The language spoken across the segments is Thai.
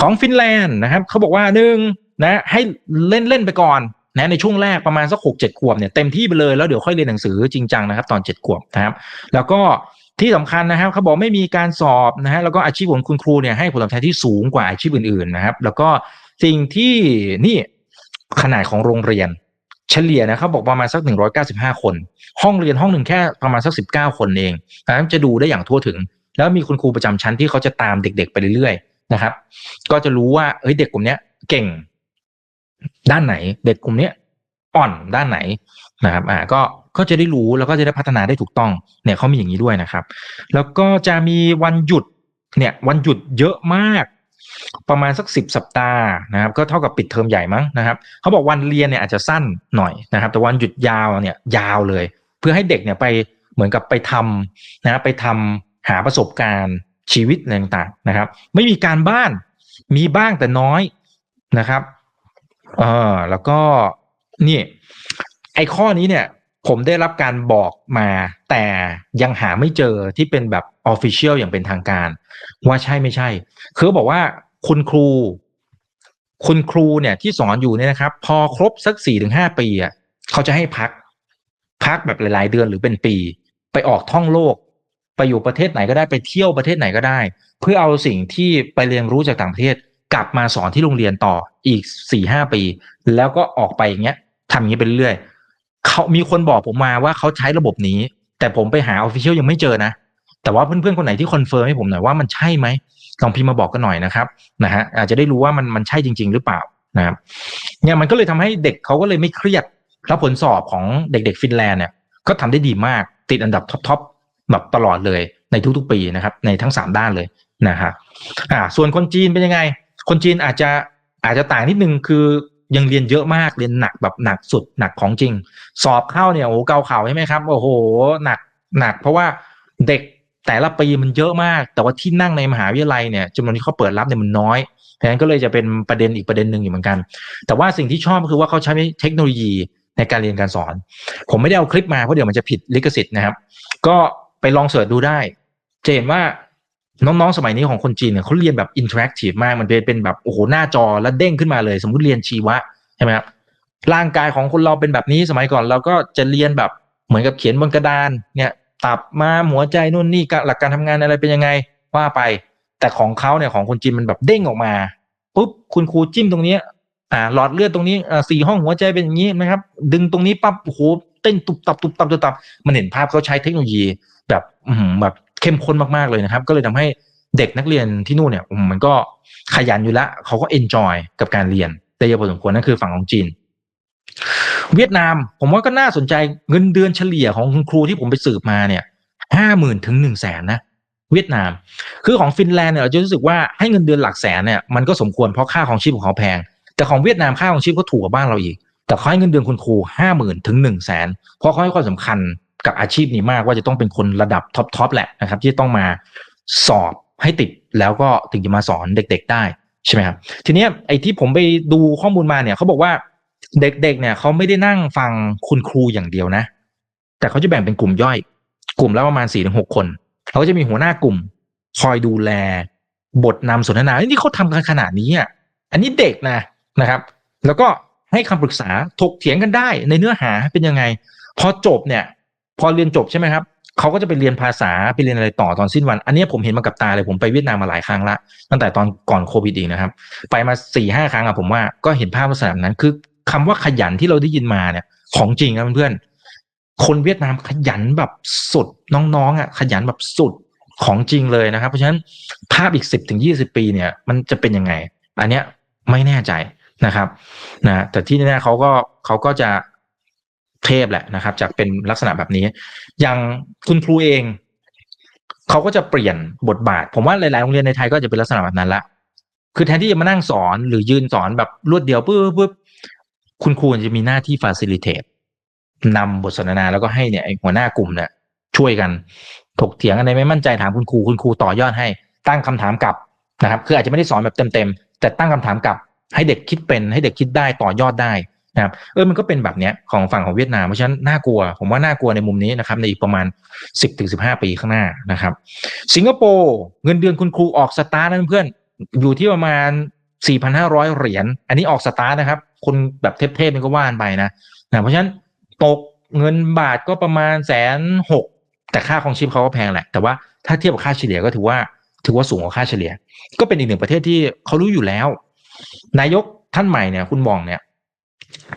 ของฟินแลนด์นะครับเขาบอกว่าหนึ่งนะให้เล่นเล่นไปก่อนนะในช่วงแรกประมาณสักหกเจ็ดขวบเนี่ยเต็มที่ไปเลยแล้วเดี๋ยวค่อยเรียนหนังสือจริงจังนะครับ ตอนเจ็ดขวบนะครับ แล้วก็ที่สำคัญนะครับเขาบอกไม่มีการสอบนะฮะแล้วก็อาชีพของคุณครูเนี่ยให้ผลตอบแทนที่สูงกว่าอาชีพอื่นๆนะครับ แล้วก็สิ่งที่นี่ขนาดของโรงเรียน เฉลี่ยนะครับบอกประมาณสักหนึ่งร้อยเก้าสิบห้าคน ห้องเรียนห้องหนึ่งแค่ประมาณสักสิบเก้าคนเองนะครับจะดูได้อย่างทั่วถึง แล้วมีคุณครูประจำชั้นที่เขาจะตามเด็ก ๆ ไปเรื่อย นะครับ ก็จะรู้ว่าเฮ้ยเด็กกลุ่มเนี้ยเก่ง ด้านไหน เด็กกลุ่มเนี้ยอ่อนด้านไหนนะครับ อ่า ก็ก็จะได้รู้แล้วก็จะได้พัฒนาได้ถูกต้อง เนี่ยเขามีอย่างนี้ด้วยนะครับ แล้วก็จะมีวันหยุด เนี่ย วันหยุดเยอะมาก ประมาณสักสิบสัปดาห์นะครับ ก็เท่ากับปิดเทอมใหญ่มั้งนะครับเขาบอกวันเรียนเนี่ยอาจจะสั้นหน่อยนะครับ แต่วันหยุดยาวเนี่ย ยาวเลย เพื่อให้เด็กเนี่ยไปเหมือนกับไปทำนะไปทำหาประสบการณ์ ชีวิตอะไรต่างๆนะครับ ไม่มีการบ้านมีบ้างแต่น้อยนะครับเออแล้วก็นี่ไอ้ข้อนี้เนี่ย ผมได้รับการบอกมาแต่ยังหาไม่เจอที่เป็นแบบออฟฟิเชียลอย่างเป็นทางการ ว่าใช่ไม่ใช่ คือบอกว่าคุณครู คุณครูเนี่ยที่สอนอยู่เนี่ยนะครับ พอครบสักสี่ถึงห้าปีอะเขาจะให้พัก พักแบบหลาย ๆ เดือนหรือเป็นปี ไปออกท่องโลก ไปอยู่ประเทศไหนก็ได้ไปเที่ยวประเทศไหนก็ได้ เพื่อเอาสิ่งที่ไปเรียนรู้จากต่างประเทศ กลับมาสอนที่โรงเรียนต่ออีกสี่ห้าปี แล้วก็ออกไปอย่างเงี้ยทำอย่างนี้ไปเรื่อยเขามีคนบอกผมมาว่าเขาใช้ระบบนี้ แต่ผมไปหาออฟฟิเชียลยังไม่เจอนะ แต่ว่าเพื่อนๆคนไหนที่คอนเฟิร์มให้ผมหน่อยว่ามันใช่ไหมลองพิมพ์มาบอกกันหน่อยนะครับนะฮะอาจจะได้รู้ว่ามันมันใช่จริง ๆ หรือเปล่านะครับเนี่ยมันก็เลยทำให้เด็กเขาก็เลยไม่เครียดแล้วผลสอบของเด็กๆฟินแลนด์เนี่ยก็ทำได้ดีมากติดอันดับท็อปๆ แบบตลอดเลยในทุกๆปีนะครับ ในทั้งสามด้านเลยนะครับอ่าส่วนคนจีนเป็นยังไง คนจีนอาจจะอาจจะต่างนิดนึงคือยังเรียนเยอะมากเรียนหนักแบบหนักสุดหนักของจริง สอบเข้าเนี่ยโอ้เกาเข่าใช่ไหมครับโอ้โหหนักหนัก เพราะว่าเด็กแต่ละปีมันเยอะมาก แต่ว่าที่นั่งในมหาวิทยาลัยเนี่ยจำนวนที่เขาเปิดรับเนี่ยมันน้อยเพราะฉะนั้นก็เลยจะเป็นประเด็นอีกประเด็นหนึ่งอยู่เหมือนกัน แต่ว่าสิ่งที่ชอบก็คือว่าเขาใช้เทคโนโลยีในการเรียนการสอน ผมไม่ได้เอาคลิปมาเพราะเดี๋ยวมันจะผิดลิขสิทธิ์นะครับ ก็ ไปลองเสิร์ชดูได้ จะเห็นว่าน้องๆ สมัยนี้ของคนจีนเนี่ยเขาเรียนแบบอินเทอร์แอคทีฟมาก มันเป็นเป็นแบบโอ้โหหน้าจอแล้วเด้งขึ้นมาเลย สมมติเรียนชีวะใช่ไหมครับร่างกายของคนเราเป็นแบบนี้สมัยก่อนเราก็จะเรียนแบบเหมือนกับเขียนบนกระดานเนี่ยตับมาหัวใจนู่นนี่หลักการทำงานอะไรเป็นยังไงว่าไป แต่ของเขาเนี่ยของคนจีนมันแบบเด้งออกมาปุ๊บคุณครูจิ้มตรงนี้อ่าหลอดเลือดตรงนี้อ่าสี่ห้องหัวใจเป็นอย่างนี้นะครับ ดึงตรงนี้ปั๊บโอ้โหเต้นตุบตับตุบตับตุบตับมันเห็นภาพเขาใช้เทคโนโลยี แบบเข้มข้นมากๆเลยนะครับ ก็เลยทำให้เด็กนักเรียนที่นู่นเนี่ยมันก็ขยันอยู่ละเขาก็เอนจอยกับการเรียนได้เยอะพอสมควรนั่นคือฝั่งของจีน เวียดนามผมว่าก็น่าสนใจเงินเดือนเฉลี่ยของคุณครูที่ผมไปสืบมาเนี่ยห้าหมื่นถึงหนึ่งแสนนะเวียดนาม คือของฟินแลนด์เนี่ยเราจะรู้สึกว่าให้เงินเดือนหลักแสนเนี่ยมันก็สมควรเพราะค่าของชีพของเขาแพง แต่ของเวียดนามค่าของชีพก็ถูกกว่าบ้านเราอีก แต่เขาให้เงินเดือนคุณครูห้าหมื่นถึงหนึ่งแสนเพราะเขาให้ความสำคัญ กับอาชีพนี้มากว่าจะต้องเป็นคนระดับท็อปทอปแหละนะครับ ที่ต้องมาสอบให้ติดแล้วก็ถึงจะมาสอนเด็ก ๆ ได้ใช่ไหมครับทีนี้ไอ้ที่ผมไปดูข้อมูลมาเนี่ยเขาบอกว่าเด็กๆเนี่ยเขาไม่ได้นั่งฟังคุณครูอย่างเดียวนะ แต่เขาจะแบ่งเป็นกลุ่มย่อย กลุ่มละประมาณสี่ถึงหกคนเขาก็จะมีหัวหน้ากลุ่ม คอยดูแล บทนำสนทนาที่เขาทำกันขนาดนี้อะอันนี้เด็กนะนะครับ แล้วก็ให้คำปรึกษาถกเถียงกันได้ในเนื้อหาเป็นยังไง พอจบเนี่ย พอเรียนจบใช่ไหมครับเขาก็จะไปเรียนภาษาไปเรียนอะไรต่อตอนสิ้นวัน อันนี้ผมเห็นมากับตาเลยผมไปเวียดนามมาหลายครั้งละตั้งแต่ตอนก่อนโควิดอีกนะครับ ไปมาสี่ห้าครั้งอะผมว่าก็เห็นภาพลักษณะนั้น คือคำว่าขยันที่เราได้ยินมาเนี่ย ของจริงนะเพื่อนคนเวียดนามขยันแบบสุดน้องๆอะขยันแบบสุดของจริงเลยนะครับ เพราะฉะนั้นภาพอีกสิบถึงยี่สิบปีเนี่ย มันจะเป็นยังไง อันเนี้ยไม่แน่ใจนะครับนะแต่ที่แน่ๆเขาก็เขาก็จะ เทพแหละนะครับ จากเป็นลักษณะแบบนี้ อย่างคุณครูเอง เขาก็จะเปลี่ยนบทบาท ผมว่าหลายๆโรงเรียนในไทยก็จะเป็นลักษณะแบบนั้นละคือแทนที่จะมานั่งสอนหรือยืนสอนแบบรวดเดียวปุ๊บปุ๊บคุณครูจะมีหน้าที่ฟาซิลิเทตนำบทสนทนาแล้วก็ให้เนี่ยหัวหน้ากลุ่มเนี่ยช่วยกันถกเถียงกันในไม่มั่นใจถามคุณครูคุณครูต่อยอดให้ตั้งคำถามกลับนะครับ คืออาจจะไม่ได้สอนแบบเต็มๆแต่ตั้งคำถามกลับ ให้เด็กคิดเป็นให้เด็กคิดได้ต่อยอดได้ นะครับเออมันก็เป็นแบบเนี้ยของฝั่งของเวียดนามเพราะฉะนั้นน่ากลัว ผมว่าน่ากลัวในมุมนี้นะครับในอีกประมาณสิบถึงสิบห้าปีข้างหน้านะครับ สิงคโปร์เงินเดือนคุณครูออกสตาร์นั้นเพื่อนอยู่ที่ประมาณ 4,500 เหรียญอันนี้ออกสตาร์นะครับคนแบบเทพๆนี่ก็ว่านไปนะนะเพราะฉะนั้นตกเงินบาทก็ประมาณแสนหกแต่ค่าของชีพเขาก็แพงแหละ แต่ว่าถ้าเทียบกับค่าเฉลี่ยก็ถือว่า ถือว่าสูงกว่าค่าเฉลี่ย ก็เป็นอีกหนึ่งประเทศที่เขารู้อยู่แล้ว นายกท่านใหม่เนี่ยคุณวองเนี่ย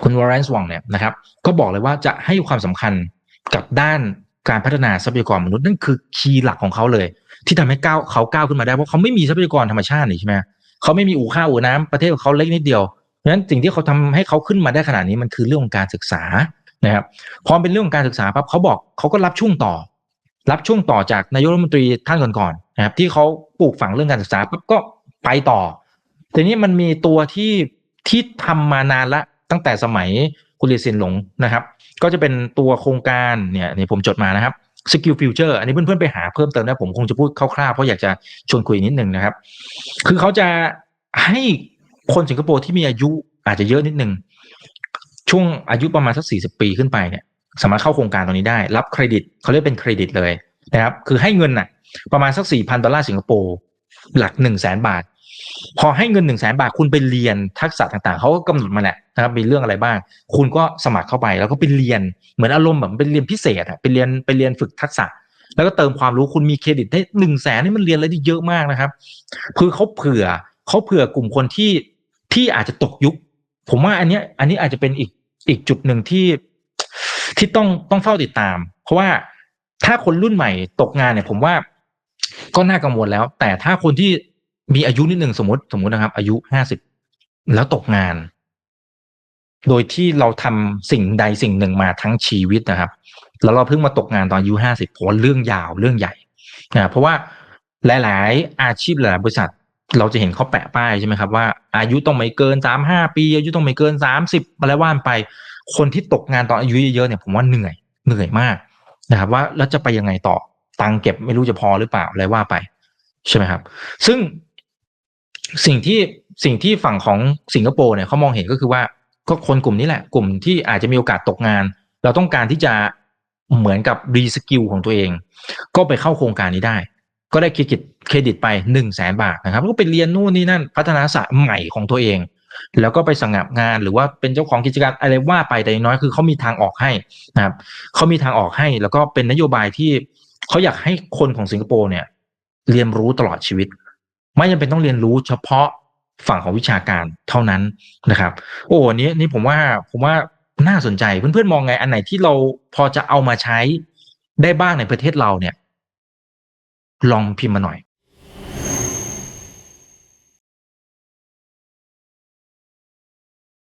คุณวอร์เรนส์วองเนี่ยนะครับ ก็บอกเลยว่าจะให้ความสำคัญกับด้านการพัฒนาทรัพยากรมนุษย์นั่นคือคีย์หลักของเขาเลย ที่ทำให้ก้าวเขาก้าวขึ้นมาได้เพราะเขาไม่มีทรัพยากรธรรมชาตินี่ใช่ไหมเขาไม่มีอู่ข้าวอู่น้ำประเทศของเขาเล็กนิดเดียวเพราะฉะนั้นสิ่งที่เขาทำให้เขาขึ้นมาได้ขนาดนี้มันคือเรื่องของการศึกษานะครับพอเป็นเรื่องของการศึกษาปั๊บเขาบอกเขาก็รับช่วงต่อ รับช่วงต่อจากนายกรัฐมนตรีท่านก่อนๆนะครับที่เขาปลูกฝังเรื่องการศึกษาปั๊บก็ไปต่อทีนี้มันมีตัวที่ที่ทำมานานละ ตั้งแต่สมัยคุณเลียซินหลงนะครับ ก็จะเป็นตัวโครงการเนี่ยนี่ผมจดมานะครับ Skill Future อันนี้เพื่อนๆไปหาเพิ่มเติมได้ผมคงจะพูดคร่าวๆเพราะอยากจะชวนคุยนิดนึงนะครับ คือเขาจะให้คนสิงคโปร์ที่มีอายุอาจจะเยอะนิดนึงช่วงอายุประมาณสักสี่สิบปีขึ้นไปเนี่ยสามารถเข้าโครงการตรงนี้ได้ รับเครดิตเขาเรียกเป็นเครดิตเลยนะครับ คือให้เงินน่ะ ประมาณสักสี่พันดอลลาร์สิงคโปร์หลักหนึ่งแสนบาท พอให้เงินหนึ่งแสนบาทคุณไปเรียนทักษะต่างๆ เขาก็กำหนดมาแหละนะครับมีเรื่องอะไรบ้าง คุณก็สมัครเข้าไปแล้วก็ไปเรียนเหมือนอารมณ์แบบเป็นเรียนพิเศษอะไปเรียนไปเรียนฝึกทักษะ แล้วก็เติมความรู้คุณมีเครดิตได้หนึ่งแสนนี่มันเรียนอะไรได้เยอะมากนะครับคือเขาเผื่อเขาเผื่อกลุ่มคนที่ที่อาจจะตกยุค ผมว่าอันเนี้ยอันนี้อาจจะเป็นอีกอีกจุดหนึ่งที่ที่ต้องต้องเฝ้าติดตาม เพราะว่าถ้าคนรุ่นใหม่ตกงานเนี่ย ผมว่าก็น่ากังวลแล้ว แต่ถ้าคนที่ มีอายุนิดหนึ่งสมมติสมมตินะครับ อายุห้าสิบแล้วตกงาน โดยที่เราทำสิ่งใดสิ่งหนึ่งมาทั้งชีวิตนะครับ แล้วเราเพิ่งมาตกงานตอนอายุห้าสิบผมว่าเรื่องยาวเรื่องใหญ่นะเพราะว่าหลาย ๆ อาชีพหลายบริษัท เราจะเห็นเขาแปะป้ายใช่ไหมครับว่า อายุต้องไม่เกินสามห้าปี อายุต้องไม่เกินสามสิบอะไรว่านไป คนที่ตกงานตอนอายุเยอะๆเนี่ยผมว่าเหนื่อยเหนื่อยมากนะครับ ว่าแล้วจะไปยังไงต่อตังค์เก็บไม่รู้จะพอหรือเปล่าอะไรว่าไป ใช่ไหมครับ ซึ่ง สิ่งที่สิ่งที่ฝั่งของสิงคโปร์เนี่ยเขามองเห็นก็คือว่าก็คนกลุ่มนี้แหละ กลุ่มที่อาจจะมีโอกาสตกงาน เราต้องการที่จะเหมือนกับรีสกิลของตัวเอง ก็ไปเข้าโครงการนี้ได้ ก็ได้เครดิตเครดิตไปหนึ่งแสนบาทนะครับก็ไปเรียนนู่นนี่นั่นพัฒนาศาสตร์ใหม่ของตัวเอง แล้วก็ไปสังกับงานหรือว่าเป็นเจ้าของกิจการอะไรว่าไปแต่น้อยคือเขามีทางออกให้นะครับเขามีทางออกให้แล้วก็เป็นนโยบายที่เขาอยากให้คนของสิงคโปร์เนี่ย เรียนรู้ตลอดชีวิต ไม่จำเป็นต้องเรียนรู้เฉพาะฝั่งของวิชาการเท่านั้นะครับ โอ้นี้นี่ผมว่าผมว่าน่าสนใจเพื่อนๆมองไง อันไหนที่เราพอจะเอามาใช้ได้บ้างในประเทศเราเนี่ย ลองพิมพ์มาหน่อย